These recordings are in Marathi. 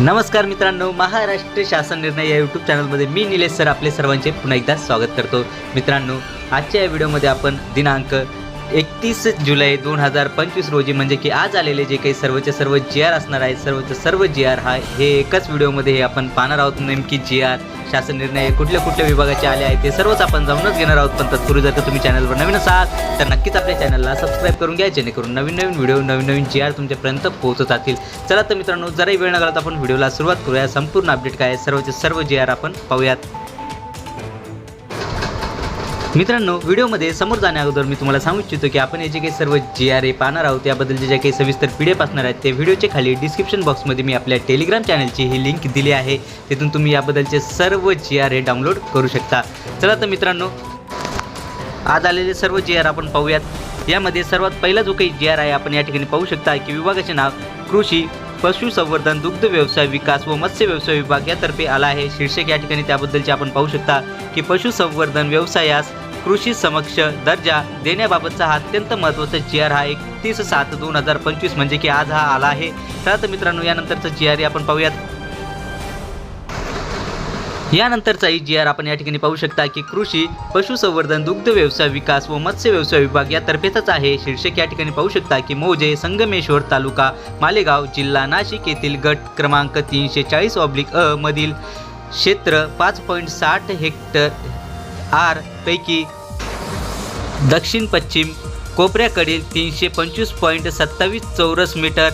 नमस्कार मित्रांनो महाराष्ट्र शासन निर्णय या यूट्यूब चॅनलमध्ये मी निलेश सर आपले सर्वांचे पुन्हा एकदा स्वागत करतो. मित्रांनो आजच्या या व्हिडिओमध्ये आपण दिनांक एकतीस जुलै दोन हजार पंचवीस रोजी म्हणजे की आज आलेले जे काही सर्वचे सर्व जी आर असणार आहेत सर्वचे सर्व जी आर हा हे एकाच व्हिडिओमध्ये हे आपण पाहणार आहोत. नेमकी जी आर शासन निर्णय कुठल्या कुठल्या विभागाचे आले आहेत ते सर्वच आपण जाऊनच घेणार आहोत. पण तत्पूर्वी जर का तुम्ही चॅनलवर नवीन असाल तर नक्कीच आपल्या चॅनलला सबस्क्राईब करून घ्या जेणेकरून नवीन नवीन व्हिडिओ नवीन नवीन जी आर तुमच्यापर्यंत पोहोचत जातील. चला तर मित्रांनो जराही वेळ न घालत आपण व्हिडिओला सुरुवात करूया. संपूर्ण अपडेट काय आहे सर्वचे सर्व जी आर आपण पाहूयात. मित्रांनो व्हिडिओमध्ये समोर जाण्या अगोदर मी तुम्हाला सांगू इच्छितो की आपण याचे काही सर्व जी आर ए पाहणार आहोत त्याबद्दलचे जे काही सविस्तर पी डी एफ असणार आहेत ते व्हिडिओच्या खाली डिस्क्रिप्शन बॉक्समध्ये मी आपल्या टेलिग्राम चॅनलची ही लिंक दिली आहे. तिथून तुम्ही याबद्दलचे सर्व जी आर ए डाउनलोड करू शकता. चला तर मित्रांनो आज आलेले सर्व जी आर आपण पाहूयात. यामध्ये सर्वात पहिला जो काही जी आर आहे आपण या ठिकाणी पाहू शकता की विभागाचे नाव कृषी पशुसंवर्धन दुग्ध व्यवसाय विकास व मत्स्य व्यवसाय विभाग यातर्फे आला आहे. शीर्षक या ठिकाणी त्याबद्दलचे आपण पाहू शकता की पशुसंवर्धन व्यवसायास कृषी समक्ष दर्जा देण्याबाबतचा हा अत्यंत महत्त्वाचा जी आर हा एकतीस सात दोन हजार पंचवीस म्हणजे की आज हा आला आहे. तर मित्रांनो यानंतरचा जी आर आपण पाहूयात. यानंतरचाही जी आर आपण या ठिकाणी पाहू शकता की कृषी पशुसंवर्धन दुग्ध व्यवसाय विकास व मत्स्य व्यवसाय विभाग यातर्फेच आहे. शीर्षक या ठिकाणी पाहू शकता की मोजे संगमेश्वर तालुका मालेगाव जिल्हा नाशिक येथील गट क्रमांक तीनशे चाळीस ऑब्लिक अ मधील क्षेत्र पाच पॉईंट साठ हेक्टर आर पैकी दक्षिण पश्चिम कोपऱ्याकडील तीनशे पंचवीस पॉईंट सत्तावीस चौरस मीटर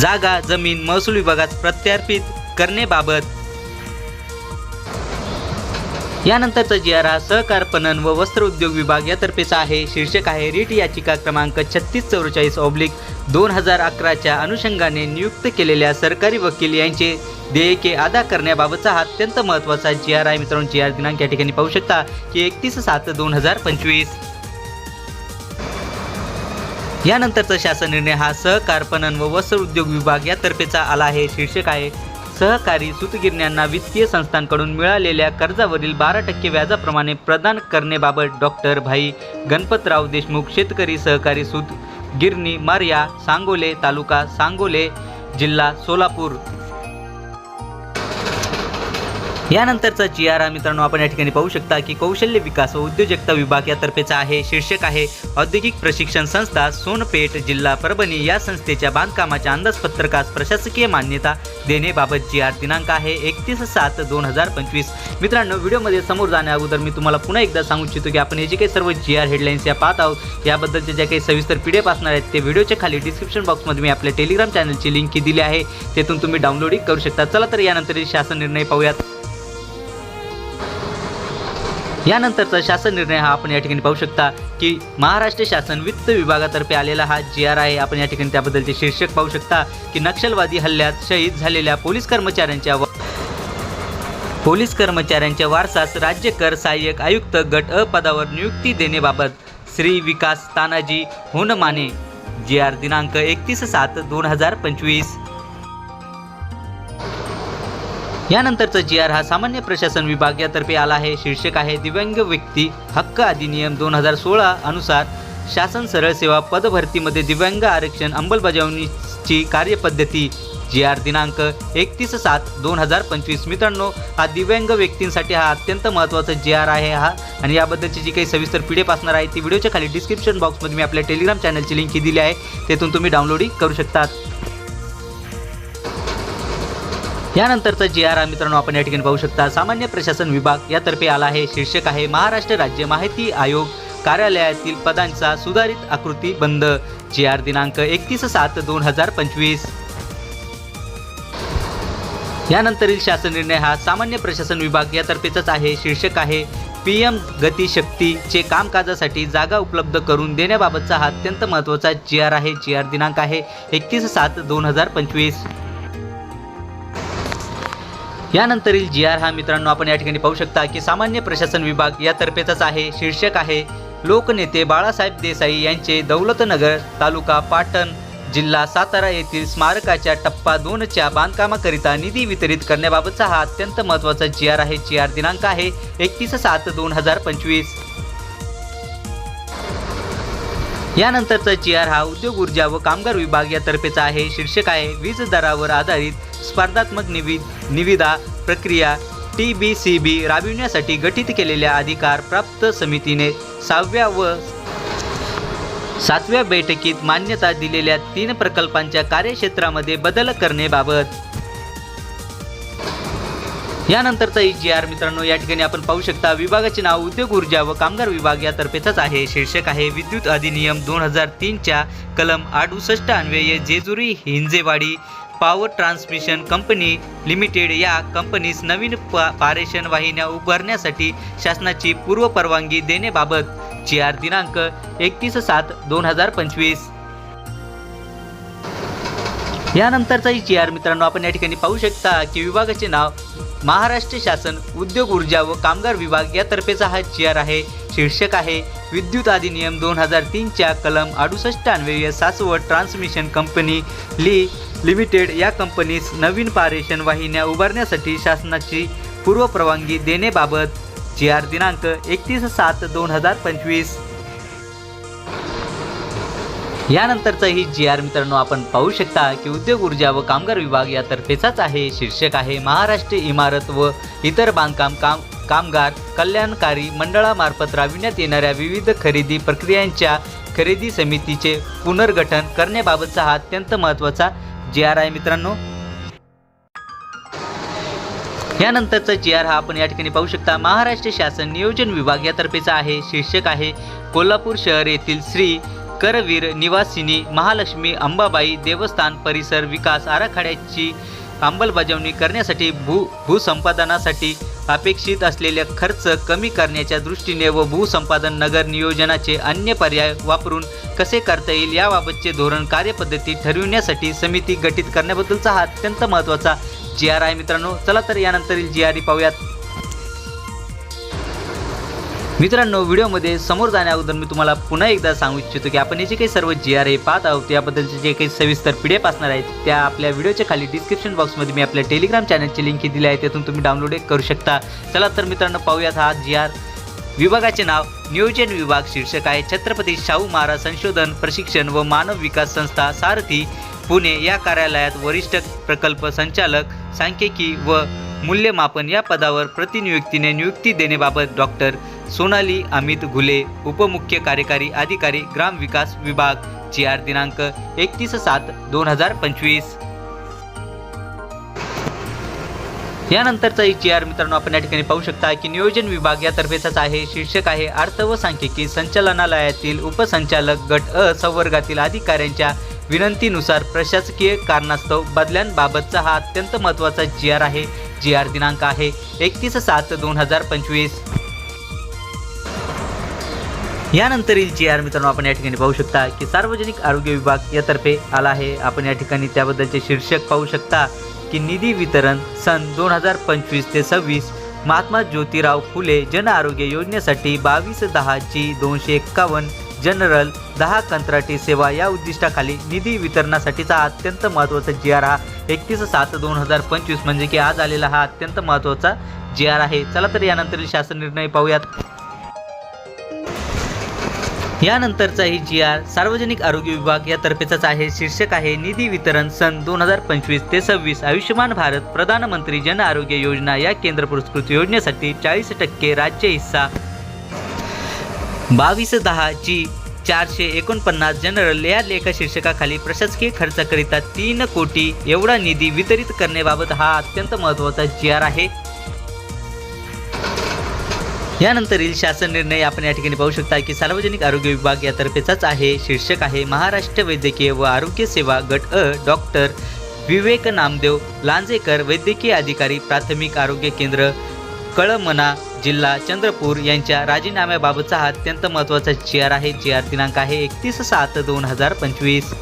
जागा जमीन महसूल विभागात प्रत्यार्पित करण्याबाबत यानंतरचा जी आर हा सहकार पणन व वस्त्र उद्योग विभाग यातर्फेचा आहे. शीर्षक आहे रीट याचिका क्रमांक छत्तीस चौवेचाळीस ऑब्लिक दोन हजार अकराच्या अनुषंगाने नियुक्त केलेल्या सरकारी वकील यांचे देयके अदा करण्याबाबतचा हा अत्यंत महत्त्वाचा जी आर आहे. मित्रांनो जी आर दिनांक या ठिकाणी पाहू शकता की एकतीस सात दोन हजार पंचवीस. यानंतरचा शासन निर्णय हा सहकार पणन व वस्त्र उद्योग विभाग यातर्फेचा आला आहे. शीर्षक आहे सहकारी सूतगिरण्यांना वित्तीय संस्थांकडून मिळालेल्या कर्जावरील बारा टक्के व्याजाप्रमाणे प्रदान करण्याबाबत डॉक्टर भाई गणपतराव देशमुख शेतकरी सहकारी सूत गिरणी मारिया सांगोले तालुका सांगोले जिल्हा सोलापूर. यानंतरचा जी आर हा मित्रांनो आपण या ठिकाणी पाहू शकता की कौशल्य विकास व उद्योजकता विभाग यातर्फेचा आहे शीर्षक आहे औद्योगिक प्रशिक्षण संस्था सोनपेठ जिल्हा परभणी या संस्थेच्या बांधकामाच्या अंदाजपत्रकास प्रशासकीय मान्यता देण्याबाबत जी आर दिनांक आहे एकतीस सात दोन हजार पंचवीस. मित्रांनो व्हिडिओमध्ये समोर जाण्या अगोदर मी तुम्हाला पुन्हा एकदा सांगू इच्छितो की आपण हे जे काही सर्व जी आर हेडलाईन्स या पाहत आहोत याबद्दलचे ज्या काही सविस्तर पी डी एफ असणार आहेत ते व्हिडिओच्या खाली डिस्क्रिप्शन बॉक्समध्ये मी आपल्या टेलिग्राम चॅनलची लिंक दिली आहे तेथून तुम्ही डाउनलोडिंग करू शकता. चला तर यानंतर शासन निर्णय पाहूयात. यानंतरचा शासन निर्णय हा आपण या ठिकाणी पाहू शकता की महाराष्ट्र शासन वित्त विभागातर्फे आलेला हा जी आर आहे. आपण या ठिकाणी त्याबद्दलचे शीर्षक पाहू शकता की नक्षलवादी हल्ल्यात शहीद झालेल्या पोलीस कर्मचाऱ्यांच्या व- पोलीस कर्मचाऱ्यांच्या वारसास राज्य कर सहाय्यक आयुक्त गट अ पदावर नियुक्ती देण्याबाबत श्री विकास तानाजी होनमाने जी आर दिनांक एकतीस सात दोन हजार पंचवीस. यानंतरचा जी आर हा सामान्य प्रशासन विभाग यातर्फे आला आहे. शीर्षक आहे दिव्यांग व्यक्ती हक्क अधिनियम दोन हजार सोळा अनुसार शासन सरळ सेवा पदभरतीमध्ये दिव्यांग आरक्षण अंमलबजावणीची कार्यपद्धती. जी आर दिनांक एकतीस सात दोन हजार पंचवीस. मित्रांनो हा दिव्यांग व्यक्तींसाठी हा अत्यंत महत्त्वाचा जी आर आहे हा. आणि याबद्दलची जी काही सविस्तर पी डी असणार आहे ती व्हिडिओच्या खाली डिस्क्रिप्शन बॉक्समध्ये मी आपल्या टेलिग्राम चॅनलची लिंक ही दिली आहे. तेथून तुम्ही डाउनलोडिंग करू शकतात. यानंतरचा जी आर मित्रांनो आपण या ठिकाणी पाहू शकता सामान्य प्रशासन विभाग यातर्फे आला आहे शीर्षक आहे महाराष्ट्र राज्य माहिती आयोग कार्यालयातील पदांचा सुधारित आकृती बंद जी आर दिनांक एकतीस सात दोन हजार पंचवीस. यानंतरील शासन निर्णय हा सामान्य प्रशासन विभाग यातर्फेच आहे शीर्षक आहे पी एम गतीशक्तीचे कामकाजासाठी जागा उपलब्ध करून देण्याबाबतचा हा अत्यंत महत्त्वाचा जी आर आहे जी आर दिनांक आहे एकतीस सात दोन हजार पंचवीस. यानंतरील जी आर हा मित्रांनो आपण या ठिकाणी पाहू शकता की सामान्य प्रशासन विभाग यातर्फेचाच आहे शीर्षक आहे लोकनेते बाळासाहेब देसाई यांचे दौलतनगर तालुका पाटण जिल्हा सातारा येथील स्मारकाच्या टप्पा दोनच्या बांधकामाकरिता निधी वितरित करण्याबाबतचा हा अत्यंत महत्त्वाचा जी आर आहे. जी आर दिनांक आहे एकतीस सात दोन हजार पंचवीस. यानंतरचा जी आर हा उद्योग ऊर्जा व कामगार विभाग यातर्फेचा आहे शीर्षक आहे वीज दरावर आधारित स्पर्धात्मक निवि निविदा प्रक्रिया टी बी सी बी राबविण्यासाठी गठीत केलेल्या अधिकार प्राप्त समितीने सहाव्या व सातव्या बैठकीत मान्यता दिलेल्या तीन प्रकल्पांच्या कार्यक्षेत्रामध्ये बदल करण्याबाबत. यानंतरचा ई जी आर मित्रांनो या ठिकाणी आपण पाहू शकता विभागाचे नाव उद्योग ऊर्जा व कामगार विभाग यातर्फेच आहे. शीर्षक आहे विद्युत अधिनियम दोन हजार तीनच्या कलम अडुसष्ट अन्वये Jejuri Hinjewadi power transmission company limited या कंपनीस नवीन पा पारेषण वाहिन्या उभारण्यासाठी शासनाची पूर्वपरवानगी देण्याबाबत जी आर दिनांक एकतीस सात दोन हजार पंचवीस. यानंतरचा जी आर मित्रांनो आपण या ठिकाणी पाहू शकता की विभागाचे नाव महाराष्ट्र शासन उद्योग ऊर्जा व कामगार विभाग यातर्फेचा हा जी आर आहे. शीर्षक आहे विद्युत अधिनियम दोन हजार तीनच्या कलम अडुसष्ट अन्वय सासवड ट्रान्समिशन कंपनी ली लिमिटेड या कंपनीस नवीन पारेषण वाहिन्या उभारण्यासाठी शासनाची पूर्वपरवानगी देण्याबाबत जी आर दिनांक एकतीस सात दोन हजार पंचवीस. यानंतरचंही जी आर मित्रांनो आपण पाहू शकता की उद्योग ऊर्जा व कामगार विभाग यातर्फेचाच आहे शीर्षक आहे महाराष्ट्र इमारत व इतर बांधकाम काम कामगार कल्याणकारी मंडळामार्फत राबविण्यात येणाऱ्या विविध खरेदी प्रक्रियांच्या खरेदी समितीचे पुनर्गठन करण्याबाबतचा हा अत्यंत महत्त्वाचा जी आर आहे मित्रांनो. यानंतरचा जी आर हा आपण या ठिकाणी पाहू शकता. महाराष्ट्र शासन नियोजन विभाग यातर्फेचा आहे. शीर्षक आहे कोल्हापूर शहर येथील श्री करवीर निवासिनी महालक्ष्मी अंबाबाई देवस्थान परिसर विकास आराखड्याची अंमलबजावणी करण्यासाठी भू भूसंपादनासाठी अपेक्षित असलेल्या खर्च कमी करण्याच्या दृष्टीने व भूसंपादन नगर नियोजनाचे अन्य पर्याय वापरून कसे करता येईल याबाबतचे धोरण कार्यपद्धती ठरविण्यासाठी समिती गठीत करण्याबद्दलचा हा अत्यंत महत्त्वाचा जी आर आहे मित्रांनो. चला तर यानंतरील जी आर ई पाहूयात. मित्रांनो व्हिडिओमध्ये समोर जाण्याअगोदर मी तुम्हाला पुन्हा एकदा सांगू इच्छितो की आपण हे जे काही सर्व जी आर हे पाहत आहोत याबद्दलचे जे काही सविस्तर पी डी एफ असणार आहेत त्या आपल्या व्हिडिओच्या खाली डिस्क्रिप्शन बॉक्समध्ये मी आपल्या टेलिग्राम चॅनलची लिंक दिली आहे त्यातून तुम्ही डाउनलोड करू शकता. चला तर मित्रांनो पाहूयात हा जी आर विभागाचे नाव. नियोजन विभाग शीर्षक आहे छत्रपती शाहू महाराज संशोधन प्रशिक्षण व मानव विकास संस्था सारथी पुणे. या कार्यालयात वरिष्ठ प्रकल्प संचालक सांख्यिकी व मूल्यमापन या पदावर प्रतिनियुक्तीने नियुक्ती देण्याबाबत डॉक्टर सोनाली अमित घुले उपमुख्य कार्यकारी अधिकारी ग्रामविकास विभाग जी आर दिनांक एकतीस सात दोन हजार पंचवीस. यानंतरचा जी आर मित्रांनो आपण या ठिकाणी पाहू शकता की नियोजन विभाग यातर्फेचाच आहे शीर्षक आहे अर्थ व सांख्यिकी संचालनालयातील उपसंचालक गट अ संवर्गातील अधिकाऱ्यांच्या विनंतीनुसार प्रशासकीय कारणास्तव बदल्यांबाबतचा हा अत्यंत महत्त्वाचा जी आर आहे. जी आर दिनांक आहे एकतीस सात दोन हजार पंचवीस. यानंतरील जी आर मित्रांनो आपण या ठिकाणी पाहू शकता की सार्वजनिक आरोग्य विभाग यातर्फे आला आहे. आपण या ठिकाणी त्याबद्दलचे शीर्षक पाहू शकता की निधी वितरण सन दोन हजार पंचवीस ते सव्वीस महात्मा ज्योतिराव फुले जन आरोग्य योजनेसाठी बावीस दहाची दोनशे एक्कावन्न जनरल दहा कंत्राटी सेवा या उद्दिष्टाखाली निधी वितरणासाठीचा अत्यंत महत्त्वाचा जी आर हा एकतीस सात दोन हजार पंचवीस म्हणजे की आज आलेला हा अत्यंत महत्त्वाचा जी आर आहे. चला तर यानंतरील शासन निर्णय पाहूयात. यानंतरचाही जी आर सार्वजनिक आरोग्य विभाग यातर्फेचाच आहे. शीर्षक आहे निधी वितरण सन दोन हजार पंचवीस ते सव्वीस आयुष्यमान भारत प्रधानमंत्री जन आरोग्य योजना या केंद्र पुरस्कृत योजनेसाठी चाळीस टक्के राज्य हिस्सा. बावीस दहा जी चारशे एकोणपन्नास जनरल या लेखा शीर्षकाखाली प्रशासकीय खर्चाकरिता तीन कोटी एवढा निधी वितरित करण्याबाबत हा अत्यंत महत्त्वाचा जी आर आहे. यानंतरील शासन निर्णय आपण या ठिकाणी पाहू शकता की सार्वजनिक आरोग्य विभाग यातर्फेचाच आहे. शीर्षक आहे महाराष्ट्र वैद्यकीय व आरोग्य सेवा गट अ डॉक्टर विवेक नामदेव लांजेकर वैद्यकीय अधिकारी प्राथमिक आरोग्य केंद्र कळमना जिल्हा चंद्रपूर यांच्या राजीनाम्याबाबतचा हा अत्यंत महत्त्वाचा जी आर आहे. जी आर दिनांक आहे एकतीस सात दोन हजार पंचवीस.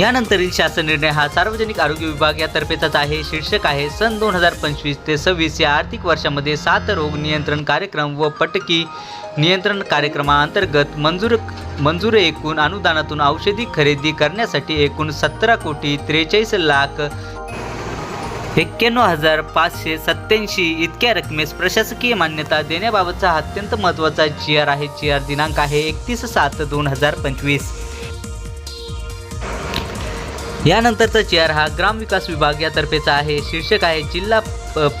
यानंतरील शासन निर्णय हा सार्वजनिक आरोग्य विभाग यातर्फेचाच आहे. शीर्षक आहे सन दोन हजार पंचवीस ते सव्वीस या आर्थिक वर्षामध्ये सात रोग नियंत्रण कार्यक्रम व पटकी नियंत्रण कार्यक्रमाअंतर्गत मंजूर मंजूर एकूण अनुदानातून औषधी खरेदी करण्यासाठी एकूण सतरा कोटी त्रेचाळीस लाख एक्क्याण्णव हजार पाचशे सत्याऐंशी इतक्या रकमेस प्रशासकीय मान्यता देण्याबाबतचा अत्यंत महत्त्वाचा जी आर आहे जी आर दिनांक आहे एकतीस सात दोन हजार पंचवीस. यानंतरचा जी आर हा ग्रामविकास विभाग यातर्फेचा आहे. शीर्षक आहे जिल्हा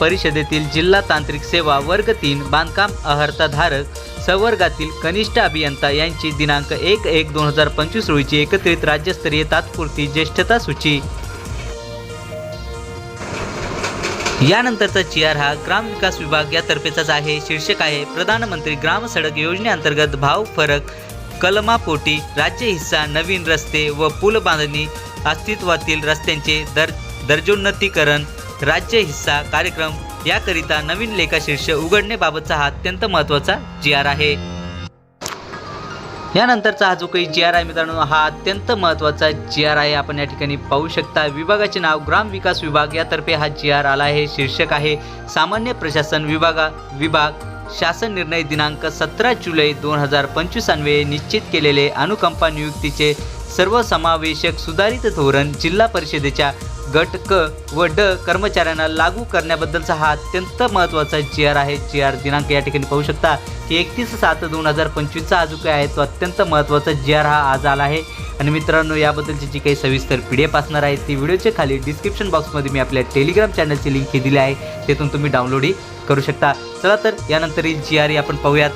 परिषदेतील जिल्हा तांत्रिक सेवा वर्ग तीन बांधकाम अहर्ताधारक संवर्गातील कनिष्ठ अभियंता यांची दिनांक एक एक दोन हजार पंचवीस रोजीची एकत्रित राज्यस्तरीय तात्पुरती ज्येष्ठता सूची. यानंतरचा जी आर हा ग्रामविकास विभाग यातर्फेचाच आहे. शीर्षक आहे प्रधानमंत्री ग्राम सडक योजनेअंतर्गत भाव फरक कलमापोटी राज्य हिस्सा नवीन रस्ते व पूल बांधणी अस्तित्वातील रस्त्यांचे दर दर्जोन्नतीकरण राज्य हिस्सा कार्यक्रम याकरिता नवीन लेखाशीर्ष उघडण्याबाबतचा हा अत्यंत महत्त्वाचा जी आर आहे. यानंतरचा हा जो काही जी आर आहे मित्रांनो हा अत्यंत महत्त्वाचा जी आर आहे. आपण या ठिकाणी पाहू शकता. विभागाचे नाव ग्राम विकास विभाग यातर्फे हा जी आर आला आहे. शीर्षक आहे सामान्य प्रशासन विभागा विभाग शासन निर्णय दिनांक सतरा जुलै दोन हजार पंचवीसान्वे निश्चित केलेले अनुकंपा नियुक्तीचे सर्वसमावेशक सुधारित धोरण जिल्हा परिषदेच्या गट क व ड कर्मचाऱ्यांना लागू करण्याबद्दलचा हा अत्यंत महत्त्वाचा जी आर आहे. जी आर दिनांक या ठिकाणी पाहू शकता की एकतीस सात दोन हजार पंचवीसचा हा जो आहे तो अत्यंत महत्त्वाचा जी आर हा आज आला आहे. आणि मित्रांनो याबद्दलची जी काही सविस्तर पी डी एफ असणार आहे ती व्हिडिओच्या खाली डिस्क्रिप्शन बॉक्समध्ये मी आपल्या टेलिग्राम चॅनलची लिंक ही दिली आहे. तिथून तुम्ही डाउनलोडही करू शकता. चला तर यानंतरही जी आर आपण पाहूयात.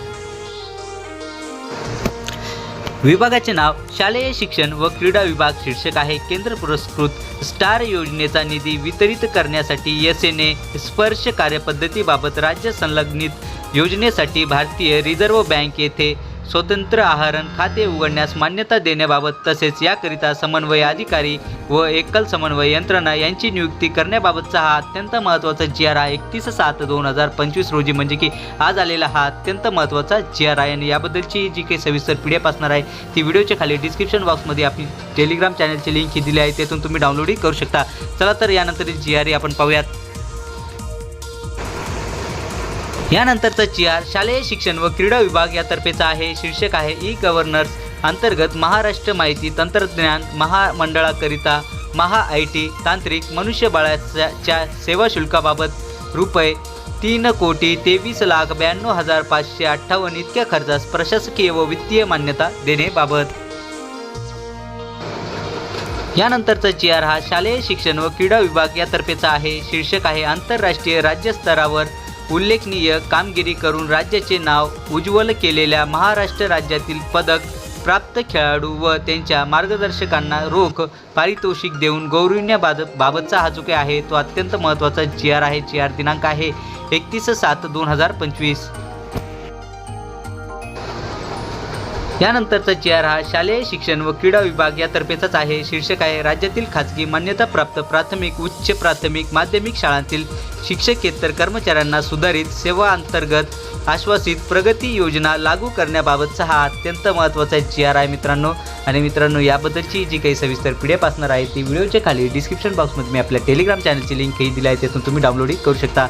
विभागाचे नाव शालेय शिक्षण व क्रीडा विभाग शीर्षक आहे. केंद्र पुरस्कृत स्टार योजनेचा निधी वितरित करण्यासाठी एस ए स्पर्श कार्यपद्धतीबाबत राज्य संलग्नित योजनेसाठी भारतीय रिझर्व्ह बँक येथे स्वतंत्र आहरण खाते उघडण्यास मान्यता देण्याबाबत तसेच याकरिता समन्वय अधिकारी व एकल समन्वय यंत्रणा यांची नियुक्ती करण्याबाबतचा हा अत्यंत महत्त्वाचा जी आर आय एकतीस सात दोन हजार पंचवीस रोजी म्हणजे की आज आलेला हा अत्यंत महत्त्वाचा जी आर आय आणि याबद्दलची जी काही सविस्तर पी डी एफ असणार आहे ती व्हिडिओच्या खाली डिस्क्रिप्शन बॉक्समध्ये आपली टेलिग्राम चॅनलची लिंक ही दिली आहे तेथून तुम्ही डाउनलोडही करू शकता. चला तर यानंतर जी आर आपण पाहूयात. यानंतरचा जी आर शालेय शिक्षण व क्रीडा विभाग यातर्फेचा आहे. शीर्षक आहे ई गव्हर्नर्स अंतर्गत महाराष्ट्र माहिती तंत्रज्ञान महामंडळाकरिता महा आय टी तांत्रिक मनुष्यबळाच्या च्या सेवा शुल्काबाबत रुपये तीन कोटी तेवीस लाख ब्याण्णव हजार पाचशे अठ्ठावन्न इतक्या खर्चास प्रशासकीय व वित्तीय मान्यता देणेबाबत यानंतरचा जी आर हा शालेय शिक्षण व क्रीडा विभाग यातर्फेचा आहे. शीर्षक आहे आंतरराष्ट्रीय राज्यस्तरावर उल्लेखनीय कामगिरी करून राज्याचे नाव उज्ज्वल केलेल्या महाराष्ट्र राज्यातील पदक प्राप्त खेळाडू व त्यांच्या मार्गदर्शकांना रोख पारितोषिक देऊन गौरविण्याबाबत बाबतचा हा जो काही आहे तो अत्यंत महत्त्वाचा जी आर आहे जी आर दिनांक आहे एकतीस सात दोन हजार पंचवीस. यानंतरचा चेअर आर हा शालेय शिक्षण व क्रीडा विभाग यातर्फेचाच आहे. शीर्षक आहे राज्यातील खाजगी मान्यताप्राप्त प्राथमिक उच्च प्राथमिक माध्यमिक शाळांतील शिक्षकेतर कर्मचाऱ्यांना सुधारित सेवा अंतर्गत आश्वासित प्रगती योजना लागू करण्याबाबतचा हा अत्यंत महत्त्वाचा चेअर आर आहे मित्रांनो. आणि मित्रांनो याबद्दलची जी काही सविस्तर पी डी एफ असणार आहे ती व्हिडिओच्या खाली डिस्क्रिप्शन बॉक्समध्ये मी आपल्या टेलिग्राम चॅनलची लिंकही दिली आहे त्यातून तुम्ही डाउनलोडही करू शकता.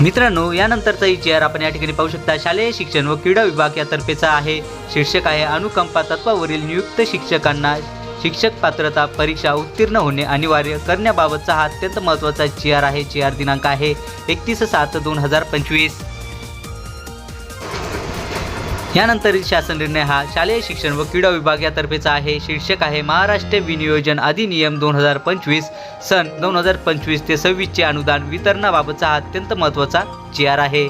मित्रांनो यानंतरचा जी आर आपण या ठिकाणी पाहू शकता. शालेय शिक्षण व क्रीडा विभाग यातर्फेचा आहे. शीर्षक आहे अनुकंपा तत्वावरील नियुक्त शिक्षकांना शिक्षक पात्रता परीक्षा उत्तीर्ण होणे अनिवार्य करण्याबाबतचा हा अत्यंत महत्त्वाचा चेअर आर आहे. चेअर आर दिनांक आहे एकतीस सात दोन हजार पंचवीस. यानंतरील शासन निर्णय हा शालेय शिक्षण व क्रीडा विभाग यातर्फेचा आहे. शीर्षक आहे महाराष्ट्र विनियोजन अधिनियम दोन हजार पंचवीस सन दोन हजार पंचवीस ते सव्वीसचे अनुदान वितरणाबाबतचा हा अत्यंत महत्त्वाचा जी आर आहे.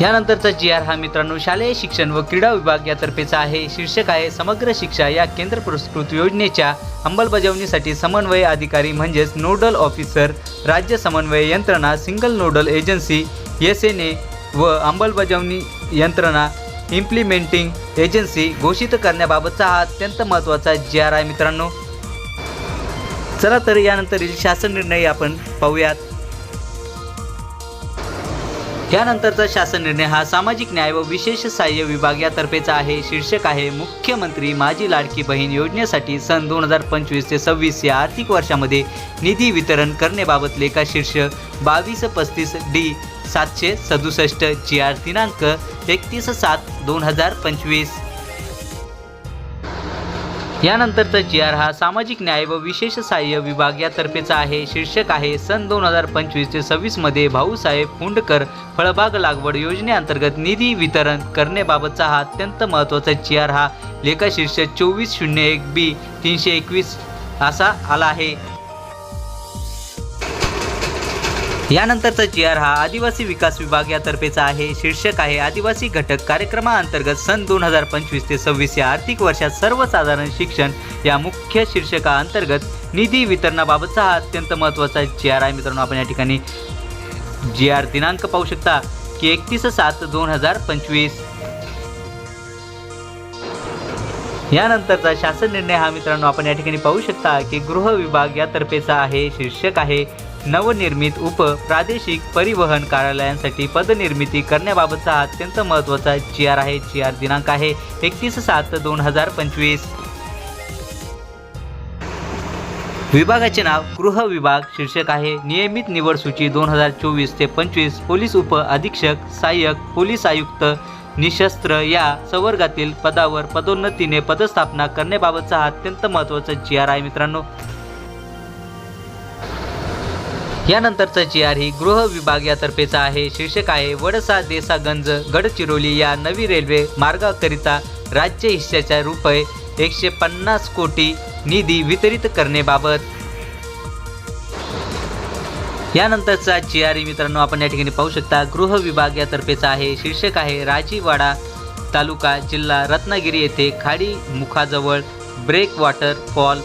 यानंतरचा जी आर हा मित्रांनो शालेय शिक्षण व क्रीडा विभाग यातर्फेचा आहे. शीर्षक आहे समग्र शिक्षा या केंद्र पुरस्कृत योजनेच्या अंमलबजावणीसाठी समन्वय अधिकारी म्हणजेच नोडल ऑफिसर राज्य समन्वय यंत्रणा single nodal agency S N A व अंमलबजावणी यंत्रणा इम्प्लिमेंटिंग एजन्सी घोषित करण्याबाबतचा हा अत्यंत महत्त्वाचा जी आर आहे मित्रांनो. चला तर यानंतरील शासन निर्णय आपण पाहूयात. यानंतरचा शासन निर्णय हा सामाजिक न्याय व विशेष सहाय्य विभाग यातर्फेचा आहे. शीर्षक आहे मुख्यमंत्री माझी लाडकी बहीण योजनेसाठी सन दोन हजार पंचवीस ते सव्वीस या आर्थिक वर्षामध्ये निधी वितरण करण्याबाबत लेखा शीर्ष बावीस पस्तीस डी सातशे सदुसष्ट जी आर दिनांक एकतीस सात दोन हजार पंचवीस. यानंतरचा जी आर हा सामाजिक न्याय व विशेष सहाय्य विभाग यातर्फेचा आहे. शीर्षक आहे सन दोन हजार पंचवीस ते सव्वीसमध्ये भाऊसाहेब फुंडकर फळबाग लागवड योजनेअंतर्गत निधी वितरण करण्याबाबतचा हा अत्यंत महत्त्वाचा जी आर हा. लेखा शीर्षक चोवीस शून्य एक बी तीनशे एकवीस असा आला आहे. यानंतरचा जी आर हा आदिवासी विकास विभाग यातर्फेचा आहे. शीर्षक आहे आदिवासी घटक कार्यक्रमाअंतर्गत सन दोन हजार पंचवीस ते सव्वीस या आर्थिक वर्षात सर्वसाधारण शिक्षण या मुख्य शीर्षकाअंतर्गत निधी वितरणाबाबतचा हा अत्यंत महत्त्वाचा जी आर आहे मित्रांनो आपण या ठिकाणी जी आर दिनांक पाहू शकता की एकतीस सात दोन हजार पंचवीस. यानंतरचा शासन निर्णय हा मित्रांनो आपण या ठिकाणी पाहू शकता की गृह विभाग यातर्फेचा आहे. शीर्षक आहे नवनिर्मित उप प्रादेशिक परिवहन कार्यालयांसाठी पदनिर्मिती करण्याबाबतचा अत्यंत महत्त्वाचा जी आर आहे जी आर दिनांक आहे एकतीस सात दोन हजार पंचवीस. विभागाचे नाव गृह विभाग शीर्षक आहे. नियमित निवड सूची दोन हजार चोवीस ते पंचवीस. पोलीस उप अधीक्षक सहाय्यक पोलीस आयुक्त निशस्त्र या संवर्गातील पदावर पदोन्नतीने पदस्थापना करण्याबाबतचा अत्यंत महत्त्वाचा जी आर आहे मित्रांनो. यानंतरचं जी आर ही गृह विभाग यातर्फेचा आहे. शीर्षक आहे वडसा देसागंज गडचिरोली या नवी रेल्वे मार्गाकरिता राज्य हिश्श्याच्या रुपये एकशे पन्नास कोटी निधी वितरित करण्याबाबत. यानंतरचा जी आर मित्रांनो आपण या ठिकाणी पाहू शकता गृह विभाग यातर्फेचा आहे. शीर्षक आहे राजीवाडा तालुका जिल्हा रत्नागिरी येथे खाडी मुखाजवळ break water fall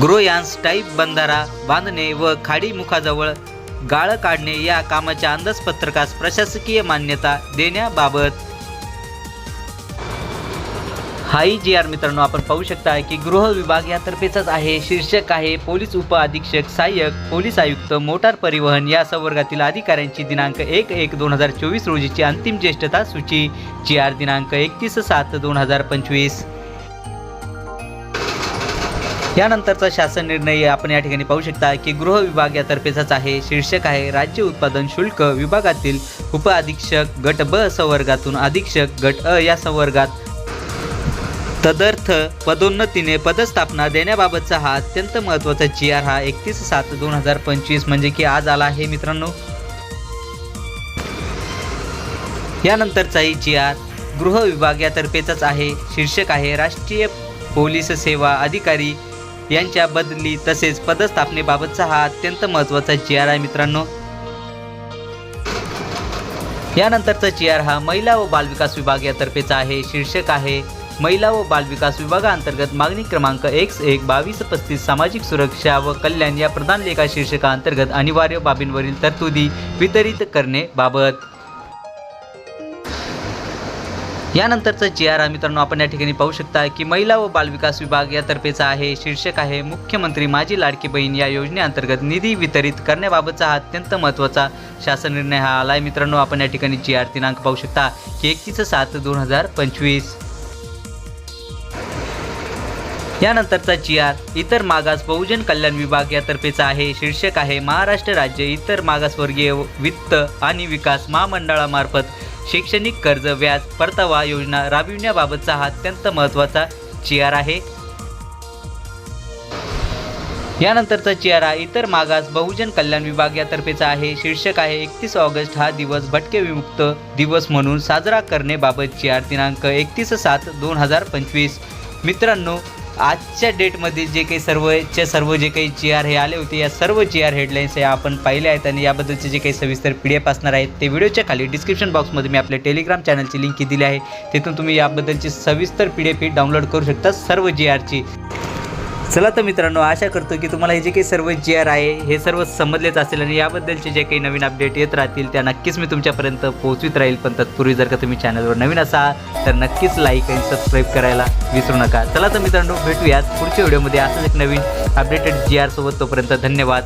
groynes type बंधारा बांधणे व खाडी मुखाजवळ गाळं काढणे या कामाच्या अंदाजपत्रकास प्रशासकीय मान्यता देण्याबाबत. हाई जी आर मित्रांनो आपण पाहू शकता की गृह विभाग यातर्फेचाच आहे. शीर्षक आहे पोलीस उप अधीक्षक सहाय्यक पोलीस आयुक्त मोटार परिवहन या संवर्गातील अधिकाऱ्यांची दिनांक एक एक दोन हजार चोवीस रोजीची अंतिम ज्येष्ठता सूची. जी आर दिनांक एकतीस सात दोन हजार पंचवीस. यानंतरचा शासन निर्णय आपण या ठिकाणी पाहू शकता की गृह विभाग यातर्फेचाच आहे. शीर्षक आहे राज्य उत्पादन शुल्क विभागातील उप अधीक्षक गट ब संवर्गातून अधीक्षक गट अ या संवर्गात. तदर्थ पदोन्नतीने पदस्थापना देण्याबाबतचा हा अत्यंत महत्त्वाचा जी आर हा एकतीस सात दोन हजार पंचवीस म्हणजे की आज आला आहे मित्रांनो. यानंतरचाही जी आर गृह विभाग यातर्फेचाच आहे. शीर्षक आहे राष्ट्रीय पोलीस सेवा अधिकारी यांच्या बदली तसेच पदस्थापनेबाबतचा हा अत्यंत महत्त्वाचा जी आर आहे मित्रांनो. यानंतरचा जी आर हा महिला व बालविकास विभाग यातर्फेचा आहे शीर्षक आहे महिला व बालविकास विभागाअंतर्गत मागणी क्रमांक एक एक बावीस पस्तीस सामाजिक सुरक्षा व कल्याण या प्रधान लेखा शीर्षकाअंतर्गत अनिवार्य बाबींवरील तरतुदी वितरित करणे बाबत. यानंतरचा जी आर मित्रांनो आपण या ठिकाणी पाहू शकता की महिला व बालविकास विभाग यातर्फेचा आहे शीर्षक आहे मुख्यमंत्री माझी लाडकी बहीण या योजनेअंतर्गत निधी वितरित करण्याबाबतचा हा अत्यंत महत्त्वाचा शासन निर्णय हा आला आहे मित्रांनो आपण या ठिकाणी जी आर दिनांक पाहू शकता की एकतीस सात दोन हजार पंचवीस. यानंतरचा जी आर इतर मागास बहुजन कल्याण विभाग यातर्फेचा आहे शीर्षक आहे महाराष्ट्र राज्य इतर मागासवर्गीय वित्त आणि विकास महामंडळामार्फत शैक्षणिक कर्ज व्याज परतावा योजना राबविण्याबाबतचा हा अत्यंत महत्त्वाचा जी आहे. यानंतरचा जी इतर मागास बहुजन कल्याण विभाग यातर्फेचा आहे. शीर्षक आहे एकतीस ऑगस्ट हा दिवस भटके विमुक्त दिवस म्हणून साजरा करण्याबाबत चियार दिनांक एकतीस सात दोन हजार पंचवीस. मित्रांनो आजच्या डेटमध्ये जे काही सर्वच्या सर्व जे काही जी आर हे आले होते या सर्व जी आर हेडलाईन्स हे आपण पाहिले आहेत आणि याबद्दलचे जे काही सविस्तर पी डी एफ असणार आहेत ते व्हिडिओच्या खाली डिस्क्रिप्शन बॉक्समध्ये मी आपल्या टेलिग्राम चॅनलची लिंक दिली आहे. तिथून तुम्ही याबद्दलची सविस्तर पी डी एफ डाउनलोड करू शकता सर्व जी आरची. चला तर मित्रांनो आशा करतो की तुम्हाला हे जे काही सर्व जी आर आहे हे सर्व समजलेच असेल आणि याबद्दलचे जे काही नवीन अपडेट येत राहतील त्या नक्कीच मी तुमच्यापर्यंत पोहोचवित राहील. पण तत्पूर्वी जर का तुम्ही चॅनलवर नवीन असाल तर नक्कीच लाईक आणि सबस्क्राईब करायला विसरू नका. चला तर मित्रांनो भेटूयात पुढच्या व्हिडिओमध्ये असंच एक नवीन अपडेटेड जी आर सोबत तोपर्यंत धन्यवाद.